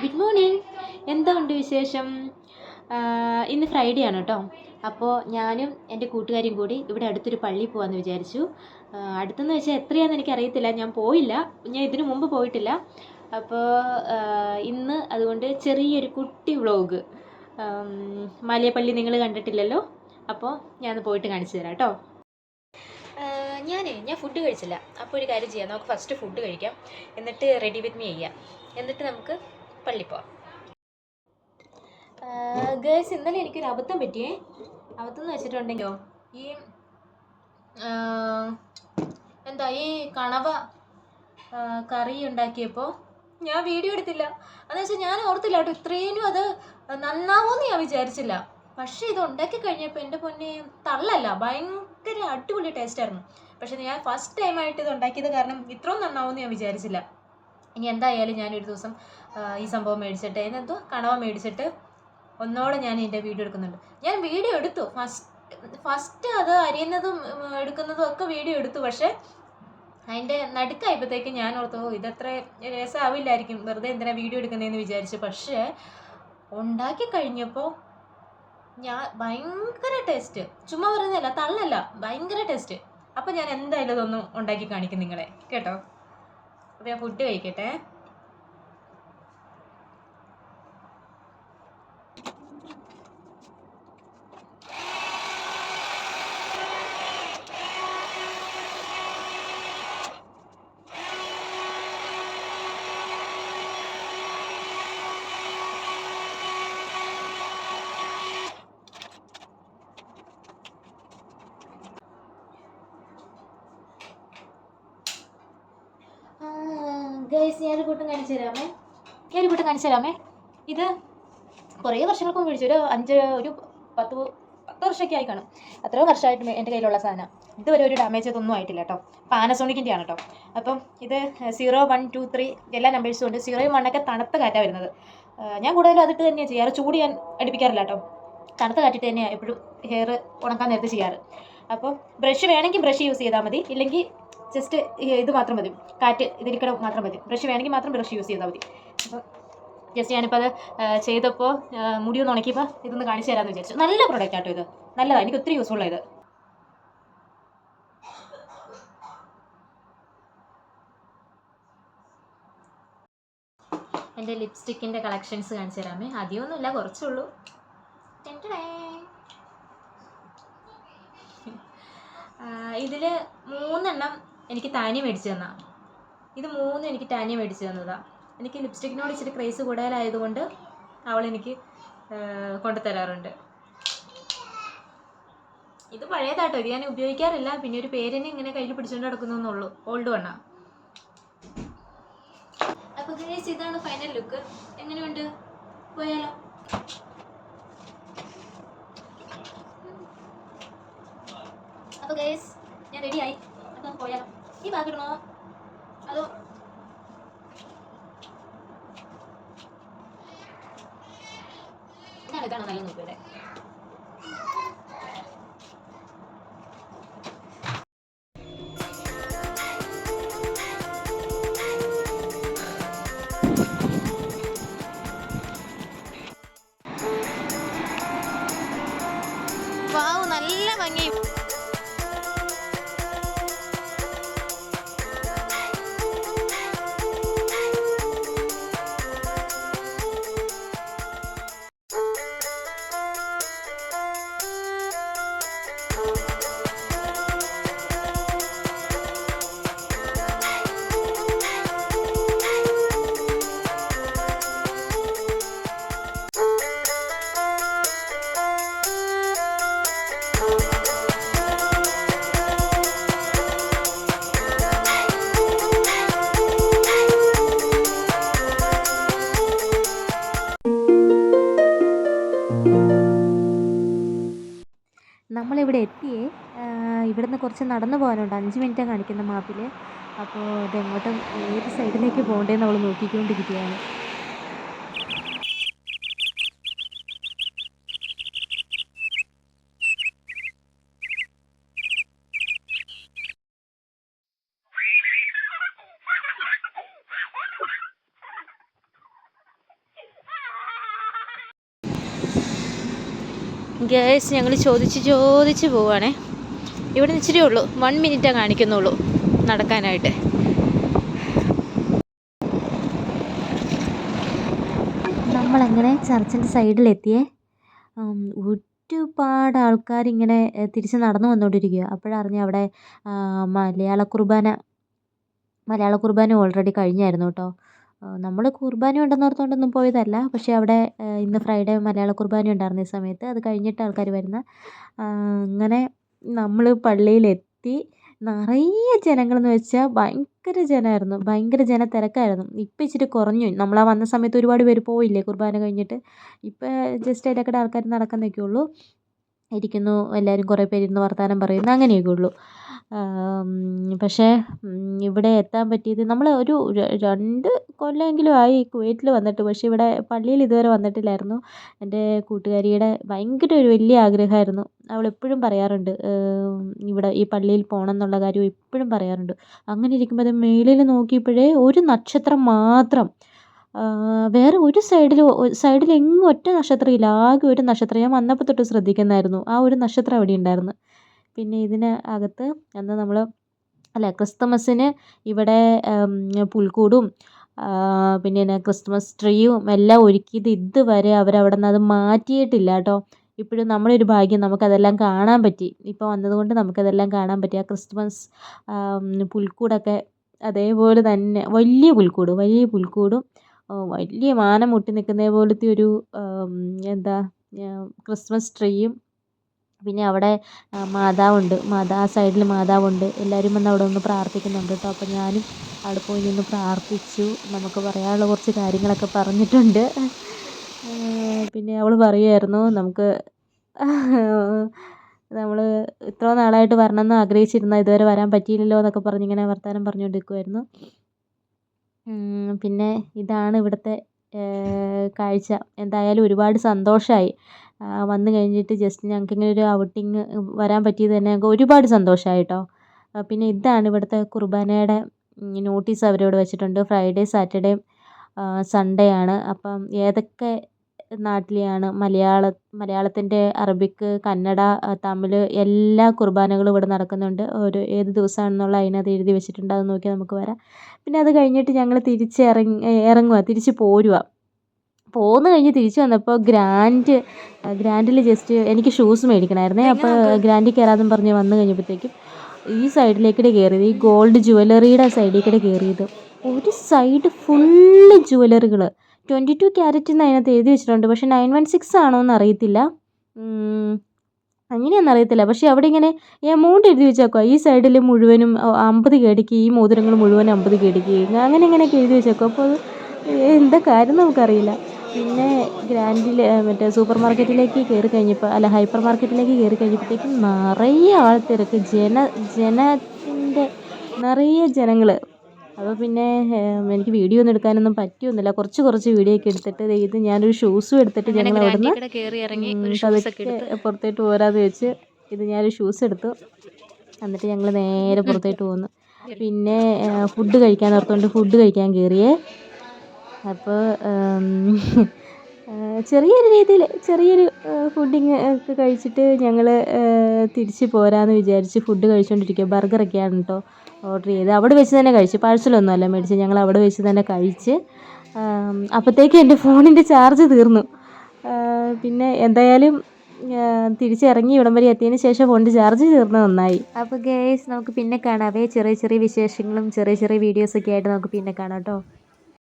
Good morning എന്താ ഉണ്ട് വിശേഷം? ഇന്ന് ഫ്രൈഡേ ആണ് കേട്ടോ അപ്പോൾ ഞാനും എന്റെ കൂട്ടുകാരും കൂടി ഇവിടെ അടുത്തൊരു പള്ളി പോകാമെന്ന് വിചാരിച്ചു. അടുത്തെന്ന് വെച്ചാൽ എത്രയാണെന്ന് എനിക്കറിയത്തില്ല. ഞാൻ പോയില്ല. ഞാൻ ഇതിനു മുമ്പ് പോയിട്ടില്ല. അപ്പോൾ ഇന്ന് അതുകൊണ്ട് ചെറിയൊരു കുട്ടി വ്ളോഗ്. മാലിയപ്പള്ളി നിങ്ങൾ കണ്ടിട്ടില്ലല്ലോ? അപ്പോൾ ഞാൻ പോയിട്ട് കാണിച്ചു തരാം കേട്ടോ ഞാനേ ഞാൻ ഫുഡ് കഴിച്ചില്ല. അപ്പോൾ ഒരു കാര്യം ചെയ്യാം. നമുക്ക് ഫസ്റ്റ് ഫുഡ് കഴിക്കാം. എന്നിട്ട് റെഡി വിത്ത് മീ ചെയ്യാം. എന്നിട്ട് നമുക്ക് പള്ളി പോവാം ഗേൾസ് ഇന്നലെ എനിക്കൊരു അബദ്ധം പറ്റിയേ. അബദ്ധം എന്ന് വെച്ചിട്ടുണ്ടെങ്കിലോ ഈ എന്താ ഈ കണവ കറി ഉണ്ടാക്കിയപ്പോൾ ഞാൻ വീഡിയോ എടുത്തില്ല. അതെന്ന് വെച്ചാൽ ഞാൻ ഓർത്തില്ല കേട്ടോ ഇത്രയും അത് നന്നാവോന്ന് ഞാൻ വിചാരിച്ചില്ല. പക്ഷേ ഇത് ഉണ്ടാക്കി കഴിഞ്ഞപ്പോൾ എന്റെ പൊന്നെ തള്ളല്ല ഭയങ്കര അടിപൊളി ടേസ്റ്റ് ആയിരുന്നു. പക്ഷേ ഞാൻ ഫസ്റ്റ് ടൈം ആയിട്ട് ഇത് ഉണ്ടാക്കിയത് കാരണം ഇത്രയും നന്നാവുമെന്ന് ഞാൻ വിചാരിച്ചില്ല. ഇനി എന്തായാലും ഞാൻ ഒരു ദിവസം ഈ സംഭവം മേടിച്ചിട്ട് എന്നെന്തോ കണവ മേടിച്ചിട്ട് ഒന്നോടെ ഞാൻ ഇതിന്റെ വീഡിയോ എടുക്കുന്നുണ്ട്. ഞാൻ വീഡിയോ എടുത്തു. ഫസ്റ്റ് ഫസ്റ്റ് അത് അരിയുന്നതും എടുക്കുന്നതും ഒക്കെ വീഡിയോ എടുത്തു. പക്ഷേ അതിന്റെ നടുക്കായപ്പോഴത്തേക്ക് ഞാൻ ഓർത്തു ഇതത്ര രസമാവില്ലായിരിക്കും വെറുതെ എന്തിനാ വീഡിയോ എടുക്കുന്നതെന്ന് വിചാരിച്ചു. പക്ഷേ ഉണ്ടാക്കി കഴിഞ്ഞപ്പോൾ ഞാൻ ഭയങ്കര ടേസ്റ്റ്. ചുമ്മാ പറയുന്നതല്ല തള്ളല്ല ഭയങ്കര ടേസ്റ്റ്. അപ്പോൾ ഞാൻ എന്തായാലും ഇതൊന്നും ഉണ്ടാക്കി കാണിക്കും നിങ്ങളെ. കേട്ടോ? അപ്പോൾ ഞാൻ ഫുഡ് കഴിക്കട്ടെ. ഗൈസ് ഞാനൊരു കൂട്ടം കാണിച്ചു തരാമേ? ഞാനൊരു കൂട്ടം കാണിച്ചു തരാമേ? ഇത് കുറേ വർഷങ്ങൾക്ക് മുമ്പ് മേടിച്ചു ഒരു അഞ്ച് ഒരു പത്ത് പത്ത് വർഷമൊക്കെ ആയി കാണും. അത്രയും വർഷമായിട്ട് എന്റെ കയ്യിലുള്ള സാധനം. ഇതുവരെ ഒരു ഡാമേജ് ഇതൊന്നും ആയിട്ടില്ല കേട്ടോ. പാനസോണിക്കിന്റെ ആണ് കേട്ടോ. അപ്പം ഇത് സീറോ വൺ ടു ത്രീ എല്ലാ നമ്പേഴ്സും ഉണ്ട്. സീറോയും വണ്ണൊക്കെ തണുത്ത കാറ്റാണ് വരുന്നത്. ഞാൻ കൂടുതലും അതിട്ട് തന്നെയാണ് ചെയ്യാറ്. ചൂട് ഞാൻ അടുപ്പിക്കാറില്ല കേട്ടോ. തണുത്ത കാറ്റിട്ട് തന്നെയാണ് എപ്പോഴും ഹെയർ ഉണക്കാൻ നേരത്തെ ചെയ്യാറ്. അപ്പോൾ ബ്രഷ് വേണമെങ്കിൽ ബ്രഷ് യൂസ് ചെയ്താൽ മതി. ഇല്ലെങ്കിൽ ജസ്റ്റ് ഇത് മാത്രം മതി. കാറ്റ് ഇതിരിക്കണം മാത്രം മതി. ബ്രഷ് വേണമെങ്കിൽ മാത്രം ബ്രഷ് യൂസ് ചെയ്താൽ മതി. അപ്പോൾ ജസ്റ്റ് ഞാനിപ്പോൾ അത് ചെയ്തപ്പോൾ മുടിയൊന്ന് ഉണക്കിയപ്പോൾ ഇതൊന്ന് കാണിച്ചു തരാമെന്ന് വിചാരിച്ചു. നല്ല പ്രോഡക്റ്റ് ആട്ടോ ഇത്. നല്ലതാണ് എനിക്ക് ഒത്തിരി യൂസ്ഫുൾ ഇത് എന്റെ ലിപ്സ്റ്റിക്കിന്റെ കളക്ഷൻസ് കാണിച്ചു തരാമേ. അധികമൊന്നുമില്ല കുറച്ചുള്ളൂ. ഇതിൽ മൂന്നെണ്ണം എനിക്ക് താനി മേടിച്ചു തന്നാ. ഇത് മൂന്നും എനിക്ക് ടാനി മേടിച്ചു തന്നതാ. എനിക്ക് ലിപ്സ്റ്റിക്കിനോട് ഇച്ചിരി ക്രേസ് കൂടുതലായതുകൊണ്ട് അവൾ എനിക്ക് കൊണ്ടു തരാറുണ്ട് ഇത് പഴയതാട്ടോ. ഇത് ഞാൻ ഉപയോഗിക്കാറില്ല. പിന്നെ ഒരു പേരിനെ ഇങ്ങനെ കയ്യിൽ പിടിച്ചുകൊണ്ട് നടക്കുന്നുള്ളൂ ഓൾഡ് വണ്ണ അപ്പൊ ഗൈസ് ഇതാണ് ഫൈനൽ ലുക്ക് എങ്ങനെയുണ്ട്? പോയാലോ? അപ്പൊ ഗേസ് ഞാൻ റെഡിയായി അപ്പം പോയാലോ? ഈ ബാഗ് ഇടണോ? അതോ ഇതാണ് ഇതാണ് നല്ല നോക്കിയത് എത്തിയേ. ഇവിടുന്ന് കുറച്ച് നടന്നു പോകാനുണ്ട്. അഞ്ച് മിനിറ്റാണ് കാണിക്കുന്ന മാപ്പിൽ അപ്പോൾ ഇതെങ്ങോട്ടും ഏത് സൈഡിലേക്ക് പോകണ്ടേന്ന് അവൾ നോക്കിക്കൊണ്ടിരിക്കുകയാണ്. ഗ്യാസ് ഞങ്ങൾ ചോദിച്ച് ചോദിച്ച് പോവാണേ. ഇവിടെ ഇച്ചിരി ഉള്ളൂ. വൺ മിനിറ്റാണ് കാണിക്കുന്നുള്ളൂ നടക്കാനായിട്ട്. നമ്മളങ്ങനെ ചർച്ചിന്റെ സൈഡിലെത്തിയേ? ഒരുപാട് ആൾക്കാരിങ്ങനെ ഇങ്ങനെ തിരിച്ച് നടന്നു വന്നുകൊണ്ടിരിക്കുക അപ്പോഴറിഞ്ഞ അവിടെ മലയാള കുർബാന മലയാള കുർബാന ഓൾറെഡി കഴിഞ്ഞായിരുന്നു കേട്ടോ. നമ്മൾ കുർബാന ഉണ്ടെന്ന് ഓർത്തുകൊണ്ടൊന്നും പോയതല്ല. പക്ഷേ അവിടെ ഇന്ന് ഫ്രൈഡേ മലയാള കുർബാന ഉണ്ടായിരുന്നു ഈ സമയത്ത് അത് കഴിഞ്ഞിട്ട് ആൾക്കാർ വരുന്ന അങ്ങനെ നമ്മൾ പള്ളിയിലെത്തി. നിറയെ ജനങ്ങളെന്ന് വെച്ചാൽ ഭയങ്കര ജനമായിരുന്നു. ഭയങ്കര ജനത്തിരക്കായിരുന്നു. ഇപ്പം ഇച്ചിരി കുറഞ്ഞു. നമ്മൾ ആ വന്ന സമയത്ത് ഒരുപാട് പേര് പോയില്ലേ കുർബാന കഴിഞ്ഞിട്ട്? ഇപ്പം ജസ്റ്റ് ഇടയ്ക്കിടെ ആൾക്കാർ നടക്കുന്നൊക്കെ ഉള്ളൂ ഇരിക്കുന്നു. എല്ലാവരും കുറേ പേര് ഇരുന്ന് വർത്തമാനം പറയുന്നു. അങ്ങനെയൊക്കെ ഉള്ളൂ പക്ഷേ ഇവിടെ എത്താൻ പറ്റിയത് നമ്മൾ ഒരു രണ്ട് കൊല്ലമെങ്കിലും ആയി കുവൈറ്റിൽ വന്നിട്ട്. പക്ഷേ ഇവിടെ പള്ളിയിൽ ഇതുവരെ വന്നിട്ടില്ലായിരുന്നു. എന്റെ കൂട്ടുകാരിയുടെ ഭയങ്കര ഒരു വലിയ ആഗ്രഹമായിരുന്നു. അവൾ എപ്പോഴും പറയാറുണ്ട് ഇവിടെ ഈ പള്ളിയിൽ പോകണം എന്നുള്ള കാര്യം എപ്പോഴും പറയാറുണ്ട്. അങ്ങനെ ഇരിക്കുമ്പോൾ മേളിൽ നോക്കിയപ്പോഴേ ഒരു നക്ഷത്രം മാത്രം വേറെ ഒരു സൈഡിൽ സൈഡിൽ എങ്ങും ഒറ്റ നക്ഷത്രം ഇല്ല. ആകെ ഒരു നക്ഷത്രം. ഞാൻ വന്നപ്പോൾ തൊട്ട് ശ്രദ്ധിക്കുന്നതായിരുന്നു. ആ ഒരു നക്ഷത്രം അവിടെ ഉണ്ടായിരുന്നു. പിന്നെ ഇതിന് അകത്ത് അന്ന് നമ്മൾ അല്ല ക്രിസ്തുമസിന് ഇവിടെ പുൽക്കൂടും പിന്നെ എന്നാ ക്രിസ്മസ് ട്രീയും എല്ലാം ഒരുക്കിയത് ഇതുവരെ അവർ നിന്ന് അത് മാറ്റിയിട്ടില്ല കേട്ടോ. ഇപ്പോഴും നമ്മുടെ ഒരു ഭാഗ്യം നമുക്കതെല്ലാം കാണാൻ പറ്റി. ഇപ്പോൾ വന്നതുകൊണ്ട് നമുക്കതെല്ലാം കാണാൻ പറ്റി. ആ ക്രിസ്മസ് പുൽക്കൂടൊക്കെ അതേപോലെ തന്നെ വലിയ പുൽക്കൂട് വലിയ പുൽക്കൂടും വലിയ മാനം മുട്ടി നിൽക്കുന്നത് പോലത്തെ ഒരു എന്താ ക്രിസ്മസ് ട്രീയും പിന്നെ അവിടെ മാതാവുണ്ട്. മാതാ ആ സൈഡിൽ മാതാവുണ്ട്. എല്ലാവരും വന്ന് അവിടെ നിന്ന് പ്രാർത്ഥിക്കുന്നുണ്ട് കേട്ടോ അപ്പോൾ ഞാനും അവിടെ പോയി നിന്ന് പ്രാർത്ഥിച്ചു. നമുക്ക് പറയാനുള്ള കുറച്ച് കാര്യങ്ങളൊക്കെ പറഞ്ഞിട്ടുണ്ട്. പിന്നെ അവൾ പറയുമായിരുന്നു നമുക്ക് നമ്മൾ ഇത്ര നാളായിട്ട് വരണമെന്ന് ആഗ്രഹിച്ചിരുന്ന ഇതുവരെ വരാൻ പറ്റിയില്ലല്ലോ എന്നൊക്കെ പറഞ്ഞ് ഇങ്ങനെ വർത്തമാനം പറഞ്ഞുകൊണ്ടിരിക്കുമായിരുന്നു പിന്നെ ഇതാണ് ഇവിടുത്തെ കാഴ്ച. എന്തായാലും ഒരുപാട് സന്തോഷമായി വന്നു കഴിഞ്ഞിട്ട് ജസ്റ്റ് ഞങ്ങൾക്ക് ഇങ്ങനെ ഒരു ഔട്ടിങ് വരാൻ പറ്റിയത് തന്നെ ഞങ്ങൾക്ക് ഒരുപാട് സന്തോഷമായി കേട്ടോ പിന്നെ ഇതാണ് ഇവിടുത്തെ കുർബാനയുടെ നോട്ടീസ് അവരിവിടെ വെച്ചിട്ടുണ്ട്. ഫ്രൈഡേ സാറ്റർഡേ സൺഡേ ആണ്. അപ്പം ഏതൊക്കെ നാട്ടിലെയാണ് മലയാള മലയാളത്തിന്റെ അറബിക്ക് കന്നഡ തമിഴ് എല്ലാ കുർബാനകളും ഇവിടെ നടക്കുന്നുണ്ട്. ഒരു ഏത് ദിവസമാണെന്നുള്ള അതിനകത്ത് എഴുതി വെച്ചിട്ടുണ്ട്. അത് നോക്കി നമുക്ക് വരാം. പിന്നെ അത് കഴിഞ്ഞിട്ട് ഞങ്ങൾ തിരിച്ച് ഇറങ്ങി ഇറങ്ങുക തിരിച്ച് പോരുക പോന്ന് കഴിഞ്ഞ് തിരിച്ചു വന്നപ്പോൾ ഗ്രാൻഡ് ഗ്രാൻഡിൽ ജസ്റ്റ് എനിക്ക് ഷൂസ് മേടിക്കണമായിരുന്നേ അപ്പോൾ ഗ്രാൻഡിൽ കയറാതെന്ന് പറഞ്ഞ് വന്നു കഴിഞ്ഞപ്പോഴത്തേക്കും ഈ സൈഡിലേക്കിടെ കയറിയത് ഈ ഗോൾഡ് ജുവലറിയുടെ സൈഡിലേക്കിടെ കയറിയത് ഒരു സൈഡ് ഫുള്ള് ജുവലറികൾ ട്വന്റി ടു ക്യാരറ്റ് എന്ന് അതിനകത്ത് എഴുതി വെച്ചിട്ടുണ്ട്. പക്ഷേ നയൻ വൺ സിക്സ് ആണോ എന്ന് അറിയത്തില്ല അങ്ങനെയൊന്നും അറിയത്തില്ല. പക്ഷേ അവിടെ ഇങ്ങനെ എമൗണ്ട് എഴുതി വെച്ചേക്കുക ഈ സൈഡിൽ മുഴുവനും അമ്പത് കേടിക്ക് ഈ മോതിരങ്ങൾ മുഴുവനും അമ്പത് കേടിക്ക് അങ്ങനെ ഇങ്ങനെയൊക്കെ എഴുതി വെച്ചേക്കുക അപ്പോൾ അത് എന്താ കാര്യം നമുക്കറിയില്ല. പിന്നെ ഗ്രാൻഡിൽ മറ്റേ സൂപ്പർ മാർക്കറ്റിലേക്ക് കയറി കഴിഞ്ഞപ്പോൾ അല്ല ഹൈപ്പർ മാർക്കറ്റിലേക്ക് കയറി കഴിഞ്ഞപ്പോഴത്തേക്കും നിറയെ ആൾത്തിരക്ക് ജന ജനത്തിന്റെ നിറയെ ജനങ്ങൾ അപ്പോൾ പിന്നെ എനിക്ക് വീഡിയോ ഒന്നും എടുക്കാനൊന്നും പറ്റിയൊന്നുമില്ല. കുറച്ച് കുറച്ച് വീഡിയോ ഒക്കെ എടുത്തിട്ട് ഇത് ഞാനൊരു ഷൂസും എടുത്തിട്ട് ഞങ്ങൾ അവിടുന്ന് പതുക്കെ പുറത്തോട്ട് പോരാന്ന് വെച്ച് ഇത് ഞാനൊരു ഷൂസ് എടുത്തു. എന്നിട്ട് ഞങ്ങൾ നേരെ പുറത്തേട്ട് പോന്നു. പിന്നെ ഫുഡ് കഴിക്കാൻ ഓർത്തുകൊണ്ട് ഫുഡ് കഴിക്കാൻ കയറിയേ അപ്പോൾ ചെറിയൊരു രീതിയിൽ ചെറിയൊരു ഫുഡിങ് ഒക്കെ കഴിച്ചിട്ട് ഞങ്ങൾ തിരിച്ച് പോരാമെന്ന് വിചാരിച്ച് ഫുഡ് കഴിച്ചുകൊണ്ടിരിക്കുക ബർഗറൊക്കെയാണ് കേട്ടോ ഓർഡർ ചെയ്ത് അവിടെ വെച്ച് തന്നെ കഴിച്ചു. പാഴ്സലൊന്നും അല്ല മേടിച്ച് ഞങ്ങൾ അവിടെ വെച്ച് തന്നെ കഴിച്ച് അപ്പോഴത്തേക്ക് എന്റെ ഫോണിന്റെ ചാർജ് തീർന്നു. പിന്നെ എന്തായാലും തിരിച്ചിറങ്ങി ഇവിടം വരെ എത്തിയതിന് ശേഷം ഫോണിന്റെ ചാർജ് തീർന്നത് നന്നായി. അപ്പോൾ ഗേസ് നമുക്ക് പിന്നെ കാണാവേ ചെറിയ ചെറിയ വിശേഷങ്ങളും ചെറിയ ചെറിയ വീഡിയോസൊക്കെ ആയിട്ട് നമുക്ക് പിന്നെ കാണാം കേട്ടോ